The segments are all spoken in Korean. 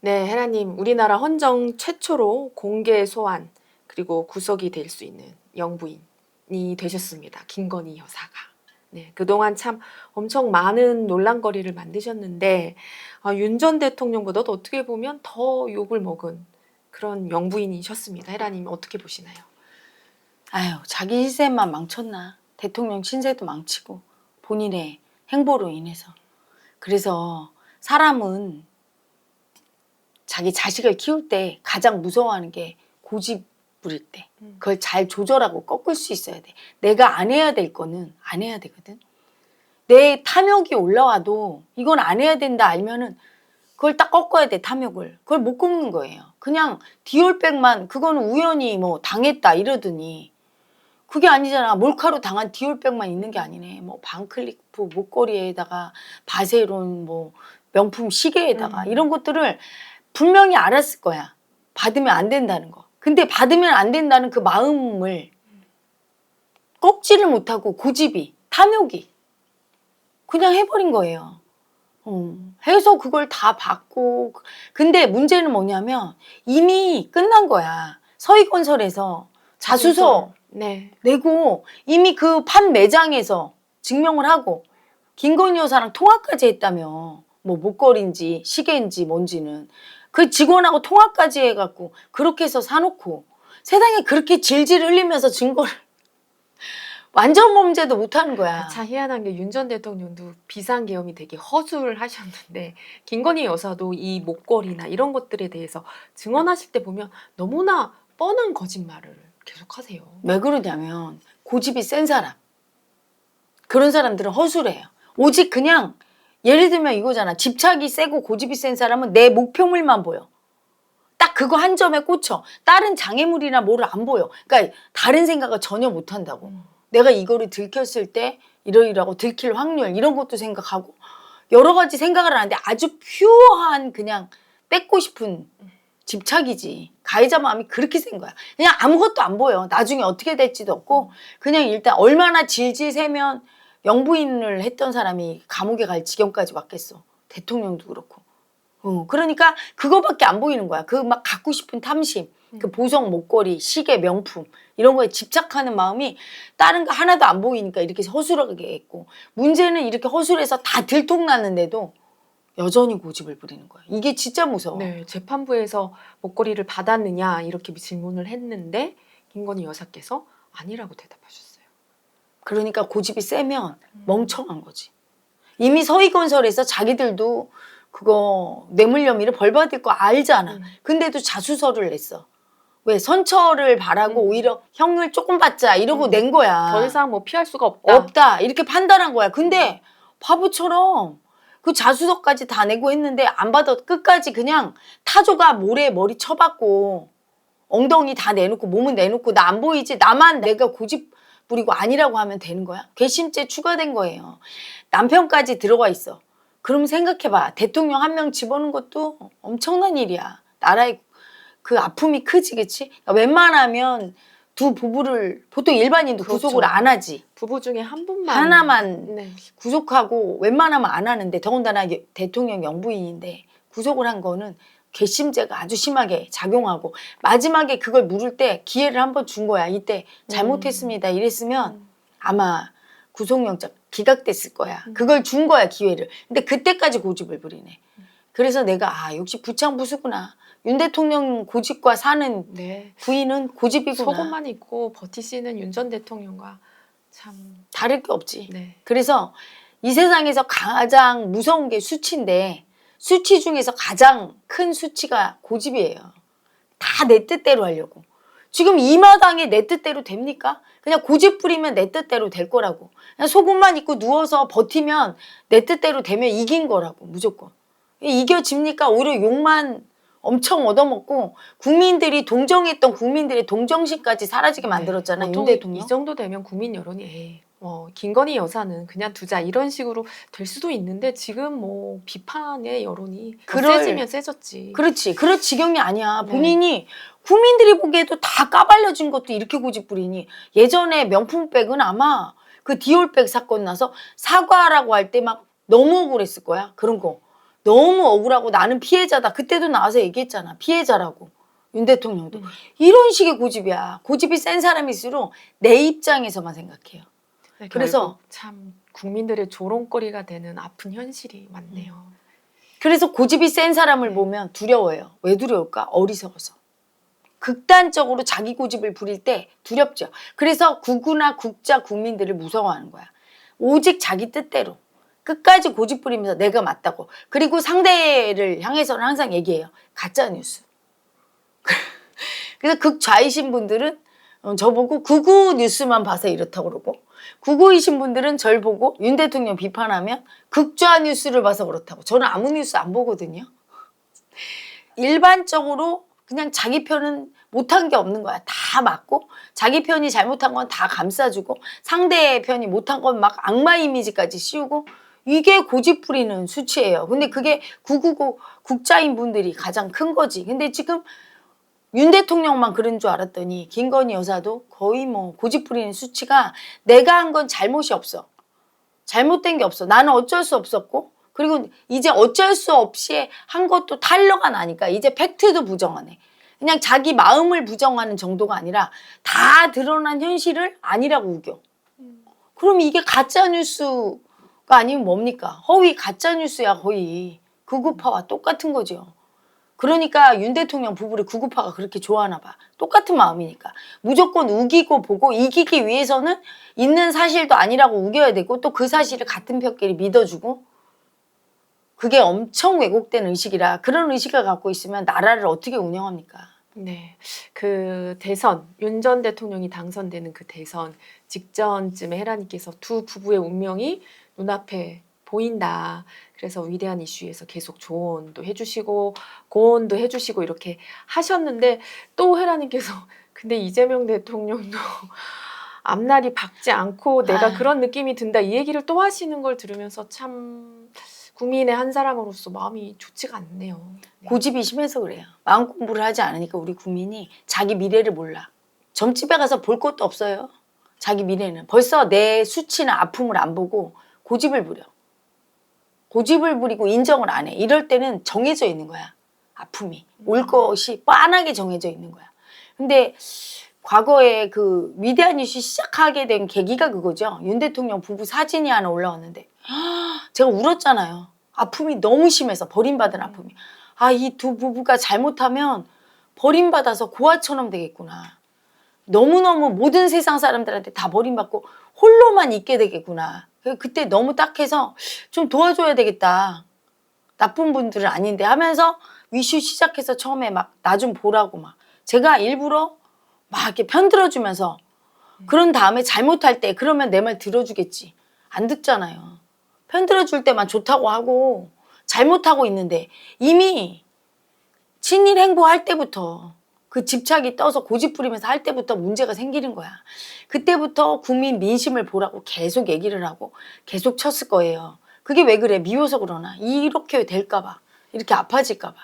네, 헤라님, 우리나라 헌정 최초로 공개 소환 그리고 구속이 될 수 있는 영부인이 되셨습니다. 김건희 여사가. 네, 그동안 참 엄청 많은 논란거리를 만드셨는데 아, 윤전 대통령보다도 어떻게 보면 더 욕을 먹은 그런 영부인이셨습니다. 헤라님 어떻게 보시나요? 아유, 자기 시세만 망쳤나. 대통령 신세도 망치고 본인의 행보로 인해서. 그래서 사람은 자기 자식을 키울 때 가장 무서워하는 게 고집 부릴 때. 음. 그걸 잘 조절하고 꺾을 수 있어야 돼. 내가 안 해야 될 거는 안 해야 되거든. 내 탐욕이 올라와도 이건 안 해야 된다 알면은 그걸 딱 꺾어야 돼 탐욕을. 그걸 못 꺾는 거예요. 그냥 디올백만 그거는 우연히 뭐 당했다 이러더니 그게 아니잖아. 몰카로 당한 디올백만 있는 게 아니네. 뭐 반클리프 목걸이에다가 바세론 뭐 명품 시계에다가 음. 이런 것들을 분명히 알았을 거야. 받으면 안 된다는 거. 근데 받으면 안 된다는 그 마음을 꺾지를 못하고 고집이 탐욕이 그냥 해버린 거예요. 어, 해서 그걸 다 받고 근데 문제는 뭐냐면 이미 끝난 거야. 서희건설에서 자수서 네. 내고 이미 그 판 매장에서 증명을 하고 김건희 여사랑 통화까지 했다며 뭐 목걸이인지 시계인지 뭔지는 그 직원하고 통화까지 해갖고 그렇게 해서 사놓고 세상에 그렇게 질질 흘리면서 증거를 완전 범죄도 못하는 거야. 참 희한한 게 윤 전 대통령도 비상계엄이 되게 허술을 하셨는데 김건희 여사도 이 목걸이나 이런 것들에 대해서 증언하실 때 보면 너무나 뻔한 거짓말을 계속하세요. 왜 그러냐면 고집이 센 사람 그런 사람들은 허술해요. 오직 그냥 예를 들면 이거잖아. 집착이 세고 고집이 센 사람은 내 목표물만 보여. 딱 그거 한 점에 꽂혀. 다른 장애물이나 뭐를 안 보여. 그러니까 다른 생각을 전혀 못 한다고. 음. 내가 이거를 들켰을 때 이러이러하고 들킬 확률 이런 것도 생각하고 여러 가지 생각을 하는데 아주 퓨어한 그냥 뺏고 싶은 집착이지. 가해자 마음이 그렇게 센 거야. 그냥 아무것도 안 보여. 나중에 어떻게 될지도 없고 그냥 일단 얼마나 질질 세면 영부인을 했던 사람이 감옥에 갈 지경까지 왔겠어. 대통령도 그렇고. 어, 그러니까 그거밖에 안 보이는 거야. 그 막 갖고 싶은 탐심, 그 보석 목걸이, 시계, 명품 이런 거에 집착하는 마음이 다른 거 하나도 안 보이니까 이렇게 허술하게 했고 문제는 이렇게 허술해서 다 들통났는데도 여전히 고집을 부리는 거야. 이게 진짜 무서워. 네, 재판부에서 목걸이를 받았느냐 이렇게 질문을 했는데 김건희 여사께서 아니라고 대답하셨어요. 그러니까 고집이 세면 멍청한 거지. 이미 서희건설에서 자기들도 그거 뇌물 혐의를 벌 받을 거 알잖아. 음. 근데도 자수서를 냈어. 왜 선처를 바라고 음. 오히려 형을 조금 받자 이러고 음. 낸 거야. 더 이상 뭐 피할 수가 없다. 없다 이렇게 판단한 거야. 근데 바보처럼 그 자수서까지 다 내고 했는데 안 받아 끝까지 그냥 타조가 모래에 머리 쳐박고 엉덩이 다 내놓고 몸은 내놓고 나 안 보이지 나만 내가 고집 부리고 아니라고 하면 되는 거야. 괘씸죄 추가된 거예요. 남편까지 들어가 있어. 그럼 생각해봐. 대통령 한 명 집어넣은 것도 엄청난 일이야. 나라의 그 아픔이 크지, 그치? 그러니까 웬만하면 두 부부를 보통 일반인도 그렇죠. 구속을 안 하지. 부부 중에 한 분만 하나만 네. 구속하고 웬만하면 안 하는데 더군다나 여- 대통령 영부인인데 구속을 한 거는 괘씸죄가 아주 심하게 작용하고 마지막에 그걸 물을 때 기회를 한번 준 거야. 이때 잘못했습니다. 이랬으면 음. 아마 구속영장 기각됐을 거야. 음. 그걸 준 거야 기회를. 근데 그때까지 고집을 부리네. 그래서 내가 아 역시 부창부수구나. 윤 대통령 고집과 사는 네. 부인은 고집이구나. 속옷만 입고 버티시는 윤 전 대통령과 참 다를 게 없지. 네. 그래서 이 세상에서 가장 무서운 게 수치인데 수치 중에서 가장 큰 수치가 고집이에요. 다 내 뜻대로 하려고. 지금 이 마당에 내 뜻대로 됩니까? 그냥 고집 부리면 내 뜻대로 될 거라고. 그냥 속옷만 입고 누워서 버티면 내 뜻대로 되면 이긴 거라고 무조건. 이겨집니까? 오히려 욕만 엄청 얻어먹고 국민들이 동정했던 국민들의 동정심까지 사라지게 만들었잖아 윤 보통 대통령. 이 정도 되면 국민 여론이 에이, 어, 김건희 여사는 그냥 두자 이런 식으로 될 수도 있는데 지금 뭐 비판의 여론이 더 그럴- 세지면 세졌지. 그렇지. 그럴 지경이 아니야. 네. 본인이 국민들이 보기에도 다 까발려진 것도 이렇게 고집 부리니 예전에 명품백은 아마 그 디올백 사건 나서 사과라고 할 때 막 너무 억울했을 거야. 그런 거. 너무 억울하고 나는 피해자다. 그때도 나와서 얘기했잖아. 피해자라고. 윤 대통령도. 음. 이런 식의 고집이야. 고집이 센 사람일수록 내 입장에서만 생각해요. 네, 그래서- 참 국민들의 조롱거리가 되는 아픈 현실이 많네요. 그래서 고집이 센 사람을 보면 두려워요. 왜 두려울까? 어리석어서. 극단적으로 자기 고집을 부릴 때 두렵죠. 그래서 국구나 국자 국민들을 무서워하는 거야. 오직 자기 뜻대로 끝까지 고집 부리면서 내가 맞다고. 그리고 상대를 향해서는 항상 얘기해요. 가짜 뉴스. 그래서 극좌이신 분들은 어, 저보고 구구 뉴스만 봐서 이렇다고 그러고 구구이신 분들은 절 보고 윤 대통령 비판하면 극좌 뉴스를 봐서 그렇다고. 저는 아무 뉴스 안 보거든요. 일반적으로 그냥 자기 편은 못한 게 없는 거야. 다 맞고 자기 편이 잘못한 건 다 감싸주고 상대 편이 못한 건 막 악마 이미지까지 씌우고 이게 고집 부리는 수치예요. 근데 그게 999 국자인 분들이 가장 큰 거지. 근데 지금 윤 대통령만 그런 줄 알았더니 김건희 여사도 거의 뭐 고집 부리는 수치가 내가 한 건 잘못이 없어. 잘못된 게 없어. 나는 어쩔 수 없었고 그리고 이제 어쩔 수 없이 한 것도 탄로가 나니까 이제 팩트도 부정하네. 그냥 자기 마음을 부정하는 정도가 아니라 다 드러난 현실을 아니라고 우겨. 그럼 이게 가짜 뉴스가 아니면 뭡니까? 허위 가짜 뉴스야 거의 구구파와 똑같은 거죠. 그러니까 윤 대통령 부부를 구구파가 그렇게 좋아하나 봐. 똑같은 마음이니까. 무조건 우기고 보고 이기기 위해서는 있는 사실도 아니라고 우겨야 되고 또 그 사실을 같은 편끼리 믿어주고 그게 엄청 왜곡된 의식이라 그런 의식을 갖고 있으면 나라를 어떻게 운영합니까? 네, 그 대선 윤 전 대통령이 당선되는 그 대선 직전쯤에 헤라님께서 두 부부의 운명이 눈앞에 보인다. 그래서 위대한 이슈에서 계속 조언도 해주시고 고언도 해주시고 이렇게 하셨는데 또 헤라님께서 근데 이재명 대통령도 앞날이 밝지 않고 내가 아유. 그런 느낌이 든다 이 얘기를 또 하시는 걸 들으면서 참 국민의 한 사람으로서 마음이 좋지가 않네요. 네. 고집이 심해서 그래요. 마음 공부를 하지 않으니까 우리 국민이 자기 미래를 몰라. 점집에 가서 볼 것도 없어요. 자기 미래는. 벌써 내 수치나 아픔을 안 보고 고집을 부려. 고집을 부리고 인정을 안 해. 이럴 때는 정해져 있는 거야. 아픔이. 올 것이 빤하게 정해져 있는 거야. 근데 과거에 그 위대한 이슈 시작하게 된 계기가 그거죠. 윤 대통령 부부 사진이 하나 올라왔는데 제가 울었잖아요. 아픔이 너무 심해서 버림받은 아픔이. 아, 이 두 부부가 잘못하면 버림받아서 고아처럼 되겠구나. 너무너무 모든 세상 사람들한테 다 버림받고 홀로만 있게 되겠구나. 그- 그때 너무 딱해서 좀 도와줘야 되겠다. 나쁜 분들은 아닌데 하면서 위슈 시작해서 처음에 막 나 좀 보라고 막 제가 일부러 막 이렇게 편들어주면서 그런 다음에 잘못할 때 그러면 내 말 들어주겠지. 안 듣잖아요. 편들어줄 때만 좋다고 하고 잘못하고 있는데 이미 친일 행보할 때부터 그 집착이 떠서 고집 부리면서 할 때부터 문제가 생기는 거야. 그때부터 국민 민심을 보라고 계속 얘기를 하고 계속 쳤을 거예요. 그게 왜 그래? 미워서 그러나? 이렇게 될까봐. 이렇게 아파질까봐.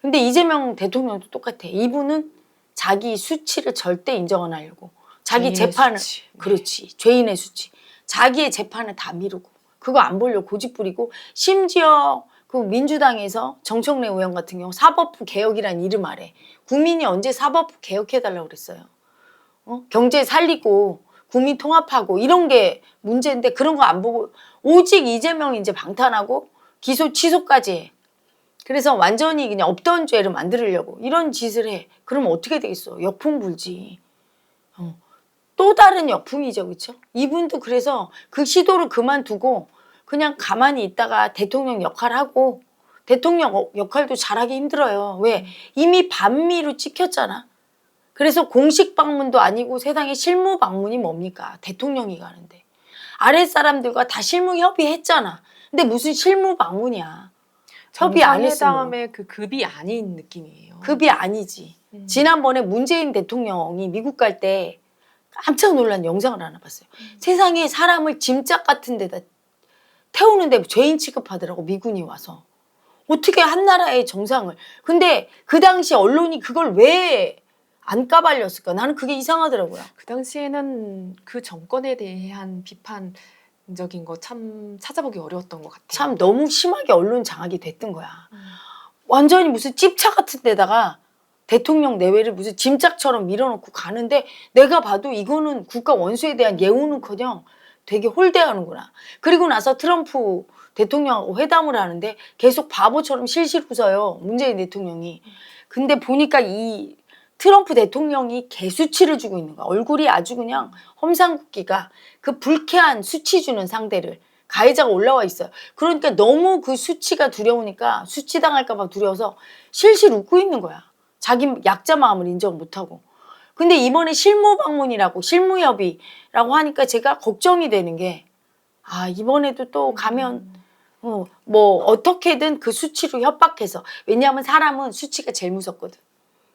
근데 이재명 대통령도 똑같아. 이분은 자기 수치를 절대 인정 안 하려고. 자기 재판을. 수치. 네. 그렇지. 죄인의 수치. 자기의 재판을 다 미루고. 그거 안 보려고 고집 부리고. 심지어 그 민주당에서 정청래 의원 같은 경우 사법부 개혁이란 이름 아래 국민이 언제 사법부 개혁해달라고 그랬어요. 어? 경제 살리고 국민 통합하고 이런 게 문제인데 그런 거 안 보고 오직 이재명이 이제 방탄하고 기소 취소까지 해. 그래서 완전히 그냥 없던 죄를 만들려고 이런 짓을 해. 그러면 어떻게 되겠어? 역풍 불지. 어. 또 다른 역풍이죠, 그렇죠? 이분도 그래서 그 시도를 그만두고 그냥 가만히 있다가 대통령 역할하고 대통령 어- 역할도 잘하기 힘들어요. 왜? 이미 반미로 찍혔잖아. 그래서 공식 방문도 아니고 세상에 실무 방문이 뭡니까? 대통령이 가는데. 아랫 사람들과 다 실무 협의했잖아. 근데 무슨 실무 방문이야. 협의 안 했으면. 정상회담의 그 급이 아닌 느낌이에요. 급이 아니지. 음. 지난번에 문재인 대통령이 미국 갈 때 깜짝 놀란 영상을 하나 봤어요. 세상에 사람을 짐짝 같은 데다 태우는데 죄인 취급하더라고 미군이 와서. 어떻게 한 나라의 정상을. 근데 그 당시 언론이 그걸 왜 안 까발렸을까? 나는 그게 이상하더라고요. 그 당시에는 그 정권에 대한 비판 적인 거 참 찾아보기 어려웠던 것 같아요. 참 너무 심하게 언론 장악이 됐던 거야. 음. 완전히 무슨 찝차 같은 데다가 대통령 내외를 무슨 짐짝처럼 밀어넣고 가는데 내가 봐도 이거는 국가 원수에 대한 예우는커녕 되게 홀대하는구나. 그리고 나서 트럼프 대통령하고 회담을 하는데 계속 바보처럼 실실 웃어요. 문재인 대통령이. 근데 보니까 이 트럼프 대통령이 개수치를 주고 있는 거야. 얼굴이 아주 그냥 험상궂기가 그 불쾌한 수치 주는 상대를 가해자가 올라와 있어요. 그러니까 너무 그 수치가 두려우니까 수치 당할까봐 두려워서 실실 웃고 있는 거야. 자기 약자 마음을 인정 못하고. 근데 이번에 실무 방문이라고 실무협의라고 하니까 제가 걱정이 되는 게 아, 이번에도 또 가면 어, 뭐 어떻게든 그 수치로 협박해서 왜냐하면 사람은 수치가 제일 무섭거든.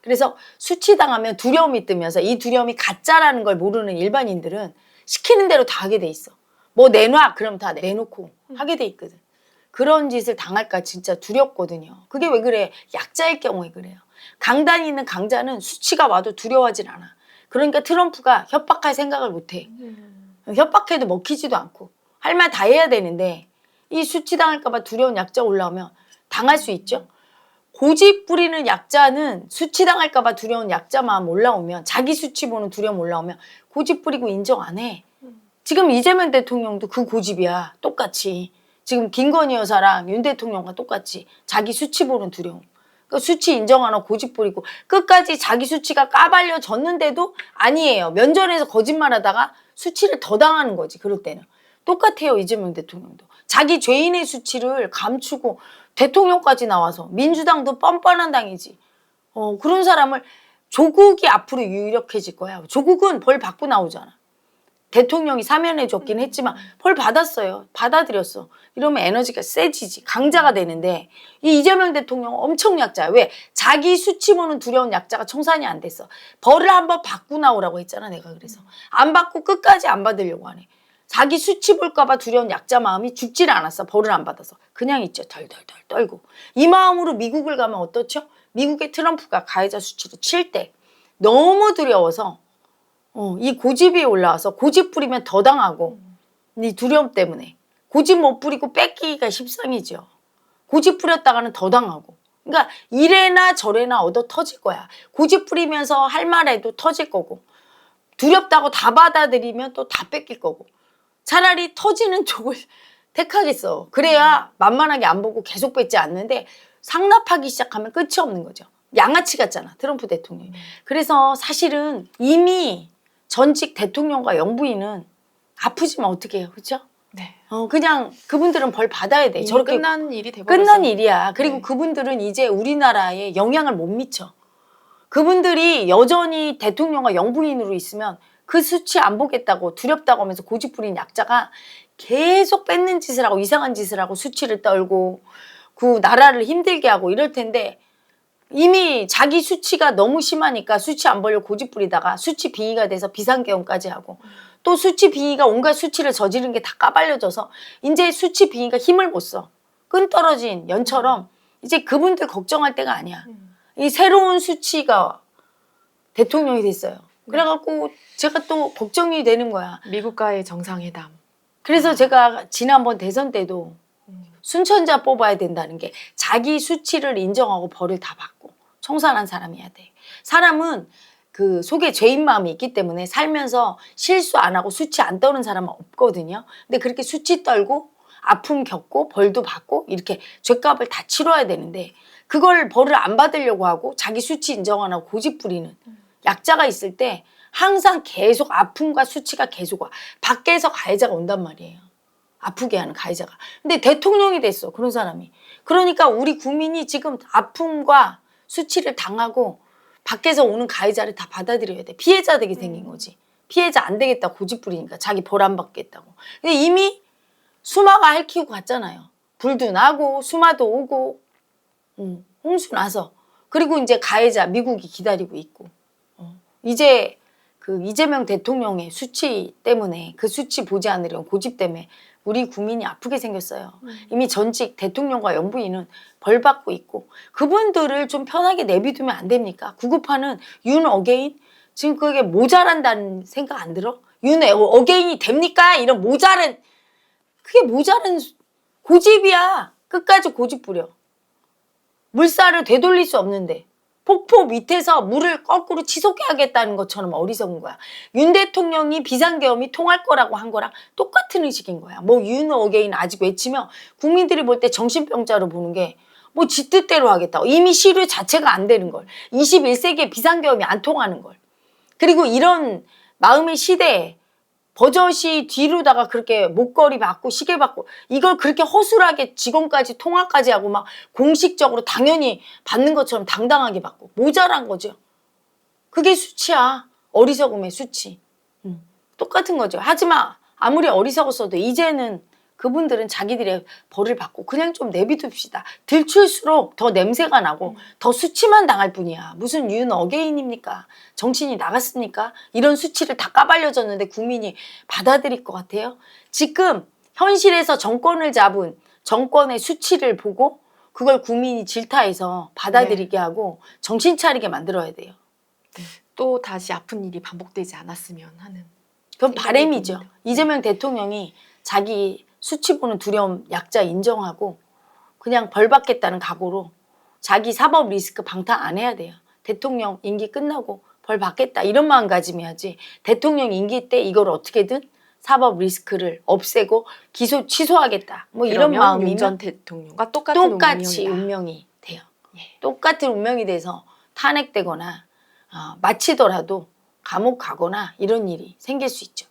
그래서 수치 당하면 두려움이 뜨면서 이 두려움이 가짜라는 걸 모르는 일반인들은 시키는 대로 다 하게 돼 있어. 뭐 내놔 그럼 다 내놓고 하게 돼 있거든. 그런 짓을 당할까 진짜 두렵거든요. 그게 왜 그래? 약자일 경우에 그래요. 강단이 있는 강자는 수치가 와도 두려워하진 않아. 그러니까 트럼프가 협박할 생각을 못 해. 음. 협박해도 먹히지도 않고 할 말 다 해야 되는데 이 수치 당할까봐 두려운 약자 올라오면 당할 수 있죠. 고집 부리는 약자는 수치 당할까봐 두려운 약자 마음 올라오면 자기 수치 보는 두려움 올라오면 고집 부리고 인정 안 해. 지금 이재명 대통령도 그 고집이야. 똑같이. 지금 김건희 여사랑 윤 대통령과 똑같이 자기 수치 보는 두려움. 그 수치 인정 안 하고 고집 부리고 끝까지 자기 수치가 까발려졌는데도 아니에요. 면전에서 거짓말하다가 수치를 더 당하는 거지. 그럴 때는 똑같아요. 이재명 대통령도 자기 죄인의 수치를 감추고 대통령까지 나와서 민주당도 뻔뻔한 당이지. 어 그런 사람을 조국이 앞으로 유력해질 거야. 조국은 벌 받고 나오잖아. 대통령이 사면해 줬긴 했지만 벌 받았어요. 받아들였어. 이러면 에너지가 세지지. 강자가 되는데 이 이재명 대통령 엄청 약자야. 왜? 자기 수치 보는 두려운 약자가 청산이 안 됐어. 벌을 한번 받고 나오라고 했잖아. 내가 그래서. 안 받고 끝까지 안 받으려고 하네. 자기 수치 볼까봐 두려운 약자 마음이 죽질 않았어. 벌을 안 받아서. 그냥 있죠. 덜덜덜 떨고. 이 마음으로 미국을 가면 어떻죠? 미국의 트럼프가 가해자 수치로 칠 때 너무 두려워서 어, 이 고집이 올라와서 고집 부리면 더 당하고 이 두려움 때문에 고집 못 부리고 뺏기기가 십상이죠. 고집 부렸다가는 더 당하고. 그러니까 이래나 저래나 얻어 터질 거야. 고집 부리면서 할 말해도 터질 거고 두렵다고 다 받아들이면 또 다 뺏길 거고 차라리 터지는 쪽을 택하겠어. 그래야 만만하게 안 보고 계속 뺏지 않는데 상납하기 시작하면 끝이 없는 거죠. 양아치 같잖아 트럼프 대통령이. 그래서 사실은 이미 전직 대통령과 영부인은 아프지만 어떻게 해요, 그렇죠? 네. 어 그냥 그분들은 벌 받아야 돼. 저렇게 끝난 일이 돼버렸어요. 끝난 일이야. 그리고 네. 그분들은 이제 우리나라에 영향을 못 미쳐. 그분들이 여전히 대통령과 영부인으로 있으면 그 수치 안 보겠다고 두렵다고 하면서 고집 부린 약자가 계속 뺏는 짓을 하고 이상한 짓을 하고 수치를 떨고 그 나라를 힘들게 하고 이럴 텐데 이미 자기 수치가 너무 심하니까 수치 안 벌려 고집 부리다가 수치 빙의가 돼서 비상계엄까지 하고 또 수치 빙의가 온갖 수치를 저지른 게 다 까발려져서 이제 수치 빙의가 힘을 못 써. 끈 떨어진 연처럼 이제 그분들 걱정할 때가 아니야. 음. 이 새로운 수치가 대통령이 됐어요. 그래갖고 제가 또 걱정이 되는 거야. 미국과의 정상회담. 그래서 제가 지난번 대선 때도 음. 순천자 뽑아야 된다는 게 자기 수치를 인정하고 벌을 다 받고 청산한 사람이어야 돼. 사람은 그 속에 죄인 마음이 있기 때문에 살면서 실수 안 하고 수치 안 떠는 사람은 없거든요. 근데 그렇게 수치 떨고 아픔 겪고 벌도 받고 이렇게 죄값을 다 치러야 되는데 그걸 벌을 안 받으려고 하고 자기 수치 인정 안 하고 고집 부리는 약자가 있을 때 항상 계속 아픔과 수치가 계속 와. 밖에서 가해자가 온단 말이에요. 아프게 하는 가해자가. 근데 대통령이 됐어. 그런 사람이. 그러니까 우리 국민이 지금 아픔과 수치를 당하고 밖에서 오는 가해자를 다 받아들여야 돼. 피해자 되게 생긴 거지. 피해자 안 되겠다 고집 부리니까 자기 벌 안 받겠다고. 근데 이미 수마가 핥히고 갔잖아요. 불도 나고 수마도 오고 음, 홍수 나서 그리고 이제 가해자 미국이 기다리고 있고 어, 이제 그 이재명 대통령의 수치 때문에 그 수치 보지 않으려는 고집 때문에 우리 국민이 아프게 생겼어요. 이미 전직 대통령과 영부인은 벌 받고 있고 그분들을 좀 편하게 내비두면 안 됩니까? 구급하는 윤 어게인 지금 그게 모자란다는 생각 안 들어? 윤 어게인이 됩니까? 이런 모자란 그게 모자른 수- 고집이야. 끝까지 고집 부려. 물살을 되돌릴 수 없는데 폭포 밑에서 물을 거꾸로 치솟게하겠다는 것처럼 어리석은 거야. 윤 대통령이 비상계엄이 통할 거라고 한 거랑 똑같은 의식인 거야. 뭐윤 어게인 아직 외치며 국민들이 볼 때 정신병자로 보는 게 뭐 지 뜻대로 하겠다. 이미 시류 자체가 안 되는 걸. 21세기에 비상계엄이 안 통하는 걸. 그리고 이런 마음의 시대에 버젓이 뒤로다가 그렇게 목걸이 받고 시계 받고 이걸 그렇게 허술하게 직원까지 통화까지 하고 막 공식적으로 당연히 받는 것처럼 당당하게 받고 모자란 거죠. 그게 수치야. 어리석음의 수치. 음, 똑같은 거죠. 하지만 아무리 어리석었어도 이제는 그분들은 자기들의 벌을 받고 그냥 좀 내비둡시다. 들출수록 더 냄새가 나고 더 수치만 당할 뿐이야. 무슨 윤 어게인입니까? 정신이 나갔습니까? 이런 수치를 다 까발려졌는데 국민이 받아들일 것 같아요? 지금 현실에서 정권을 잡은 정권의 수치를 보고 그걸 국민이 질타해서 받아들이게 하고 정신 차리게 만들어야 돼요. 또 다시 아픈 일이 반복되지 않았으면 하는 그건 바램이죠. 이재명 대통령이 자기 수치 보는 두려움 약자 인정하고 그냥 벌 받겠다는 각오로 자기 사법 리스크 방탄 안 해야 돼요. 대통령 임기 끝나고 벌 받겠다 이런 마음가짐해야지. 대통령 임기 때 이걸 어떻게든 사법 리스크를 없애고 기소 취소하겠다. 뭐 이런 마음이면 윤전 대통령과 똑같은 똑같이 운명이다. 운명이 돼요. 예. 똑같은 운명이 돼서 탄핵되거나 어, 마치더라도 감옥 가거나 이런 일이 생길 수 있죠.